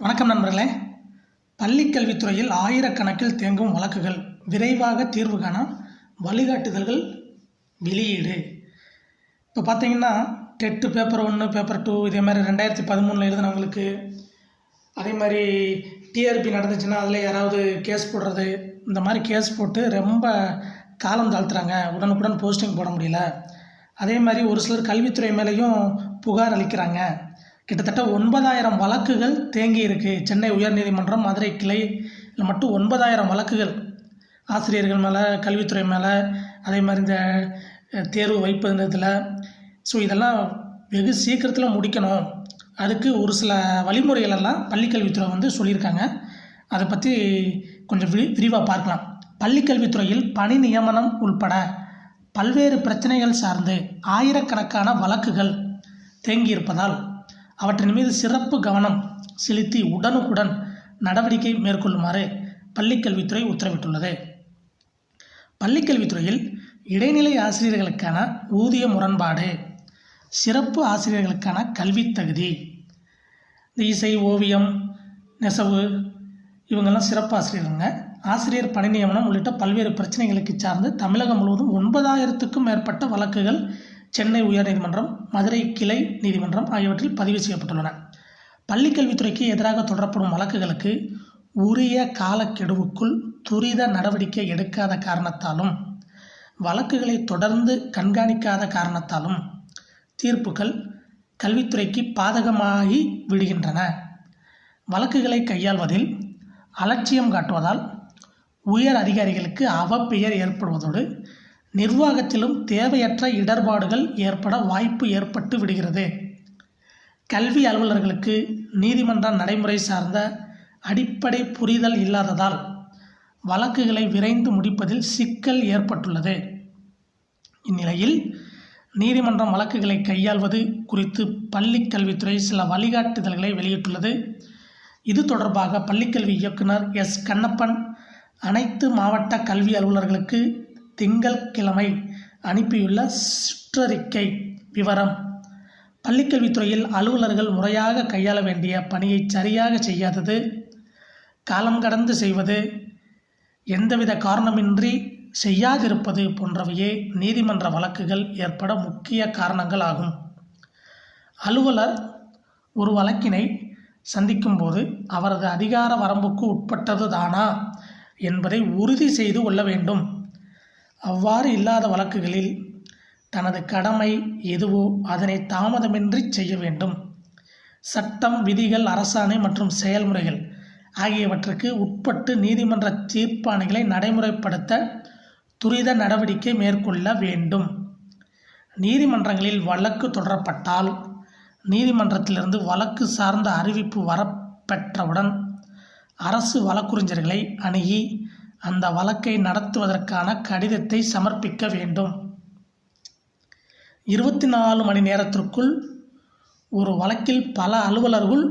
வணக்கம் நண்பர்களே. பள்ளிக்கல்வித்துறையில் ஆயிரக்கணக்கில் தேங்கும் வழக்குகள். விரைவாக தீர்வு காண வழிகாட்டுதல்கள் வெளியீடு. இப்போ பார்த்தீங்கன்னா டெட்டு பேப்பர் ஒன்று பேப்பர் டூ இதே மாதிரி ரெண்டாயிரத்தி பதிமூணில் எழுதினவங்களுக்கு அதே மாதிரி டிஆர்பி நடந்துச்சுன்னா அதில் யாராவது கேஸ் போடுறது இந்த மாதிரி கேஸ் போட்டு ரொம்ப காலம் தாழ்த்துறாங்க. உடனுக்குடன் போஸ்டிங் போட முடியல. அதே மாதிரி ஒரு சிலர் கல்வித்துறை மேலேயும் புகார் அளிக்கிறாங்க. கிட்டத்தட்ட ஒன்பதாயிரம் வழக்குகள் தேங்கி இருக்கு. சென்னை உயர்நீதிமன்றம் மதுரை கிளை மட்டும் ஒன்பதாயிரம் வழக்குகள். ஆசிரியர்கள் மேலே கல்வித்துறை மேலே அதே மாதிரி இந்த தேர்வு வைப்பதில் ஸோ இதெல்லாம் வெகு சீக்கிரத்தில் முடிக்கணும். அதுக்கு ஒரு சில வழிமுறைகள் எல்லாம் பள்ளிக்கல்வித்துறை வந்து சொல்லியிருக்காங்க. அதை பற்றி கொஞ்சம் விரி விரிவாக பார்க்கலாம். பள்ளிக்கல்வித்துறையில் பணி நியமனம் உள்பட பல்வேறு பிரச்சனைகள் சார்ந்து ஆயிரக்கணக்கான வழக்குகள் தேங்கியிருப்பதால் அவற்றின் மீது சிறப்பு கவனம் செலுத்தி உடனுக்குடன் நடவடிக்கை மேற்கொள்ளுமாறு பள்ளிக்கல்வித்துறை உத்தரவிட்டுள்ளது. பள்ளிக்கல்வித்துறையில் இடைநிலை ஆசிரியர்களுக்கான ஊதிய முரண்பாடு சிறப்பு ஆசிரியர்களுக்கான கல்வித் தகுதி இந்த இசை ஓவியம் நெசவு இவங்கெல்லாம் சிறப்பு ஆசிரியருங்க ஆசிரியர் பணி நியமனம் உள்ளிட்ட பல்வேறு பிரச்சனைகளுக்கு சார்ந்து தமிழகம் முழுவதும் ஒன்பதாயிரத்துக்கும் மேற்பட்ட வழக்குகள் சென்னை உயர்நீதிமன்றம் மதுரை கிளை நீதிமன்றம் ஆகியவற்றில் பதிவு செய்யப்பட்டுள்ளன. பள்ளிக்கல்வித்துறைக்கு எதிராக தொடரப்படும் வழக்குகளுக்கு உரிய காலக்கெடுவுக்குள் துரித நடவடிக்கை எடுக்காத காரணத்தாலும் வழக்குகளை தொடர்ந்து கண்காணிக்காத காரணத்தாலும் தீர்ப்புகள் கல்வித்துறைக்கு பாதகமாகி விடுகின்றன. வழக்குகளை கையாள்வதில் அலட்சியம் காட்டுவதால் உயர் அதிகாரிகளுக்கு அவப்பெயர் ஏற்படுவதோடு நிர்வாகத்திலும் தேவையற்ற இடர்பாடுகள் ஏற்பட வாய்ப்பு ஏற்பட்டு விடுகிறது. கல்வி அலுவலர்களுக்கு நீதிமன்ற நடைமுறை சார்ந்த அடிப்படை புரிதல் இல்லாததால் வழக்குகளை விரைந்து முடிப்பதில் சிக்கல் ஏற்பட்டுள்ளது. இந்நிலையில் நீதிமன்றம் வழக்குகளை கையாள்வது குறித்து பள்ளிக் கல்வித்துறை சில வழிகாட்டுதல்களை வெளியிட்டுள்ளது. இது தொடர்பாக பள்ளிக்கல்வி இயக்குனர் எஸ். கண்ணப்பன் அனைத்து மாவட்ட கல்வி அலுவலர்களுக்கு திங்கள்கிழமை அனுப்பியுள்ள சுற்றறிக்கை விவரம். பள்ளிக்கல்வித்துறையில் அலுவலர்கள் முறையாக கையாள வேண்டிய பணியை சரியாக செய்யாதது காலம் கடந்து செய்வது எந்தவித காரணமின்றி செய்யாதிருப்பது போன்றவையே நீதிமன்ற வழக்குகள் ஏற்பட முக்கிய காரணங்கள் ஆகும். அலுவலர் ஒரு வழக்கினை சந்திக்கும்போது அவரது அதிகார வரம்புக்கு உட்பட்டது தானா என்பதை உறுதி செய்து கொள்ள வேண்டும். அவ்வாறு இல்லாத வழக்குகளில் தனது கடமை எதுவோ அதனை தாமதமின்றி செய்ய வேண்டும். சட்டம் விதிகள் அரசாணை மற்றும் செயல்முறைகள் ஆகியவற்றுக்கு உட்பட்டு நீதிமன்ற தீர்ப்பாணைகளை நடைமுறைப்படுத்த துரித நடவடிக்கை மேற்கொள்ள வேண்டும். நீதிமன்றங்களில் வழக்கு தொடரப்பட்டால் நீதிமன்றத்திலிருந்து வழக்கு சார்ந்த அறிவிப்பு வரப்பெற்றவுடன் அரசு வழக்குரைஞர்களை அணுகி அந்த வழக்கை நடத்துவதற்கான கடிதத்தை சமர்ப்பிக்க வேண்டும். இருபத்தி நாலு மணி நேரத்திற்குள் ஒரு வழக்கில் பல அலுவலர்கள்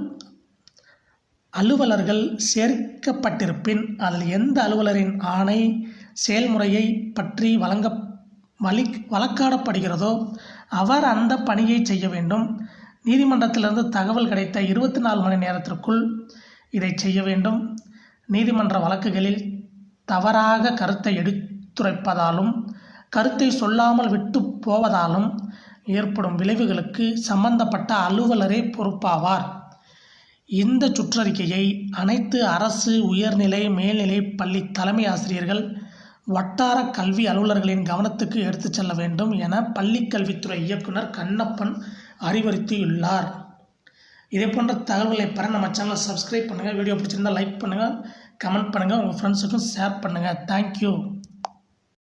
அலுவலர்கள் சேர்க்கப்பட்டிருப்பின் அதில் எந்த அலுவலரின் ஆணை செயல்முறையை பற்றி வழங்க வழி வழக்காடப்படுகிறதோ அவர் அந்த பணியை செய்ய வேண்டும். நீதிமன்றத்திலிருந்து தகவல் கிடைத்த இருபத்தி நாலு மணி நேரத்திற்குள் இதை செய்ய வேண்டும். நீதிமன்ற வழக்குகளில் தவறாக கருத்தை எடுத்துரைப்பதாலும் கருத்தை சொல்லாமல் விட்டு போவதாலும் ஏற்படும் விளைவுகளுக்கு சம்பந்தப்பட்ட அலுவலரே பொறுப்பாவார். இந்த சுற்றறிக்கையை அனைத்து அரசு உயர்நிலை மேல்நிலை பள்ளி தலைமை ஆசிரியர்கள் வட்டார கல்வி அலுவலர்களின் கவனத்துக்கு எடுத்துச் செல்ல வேண்டும் என பள்ளிக் கல்வித்துறை இயக்குனர் கண்ணப்பன் அறிவுறுத்தியுள்ளார். இதே போன்ற தகவல்களை பெற நம்ம சேனலை சப்ஸ்கிரைப் பண்ணுங்கள் வீடியோ பிடிச்சிருந்தால் லைக் பண்ணுங்கள் கமெண்ட் பண்ணுங்கள் உங்கள் ஃப்ரெண்ட்ஸுக்கும் ஷேர் பண்ணுங்கள் தேங்க்யூ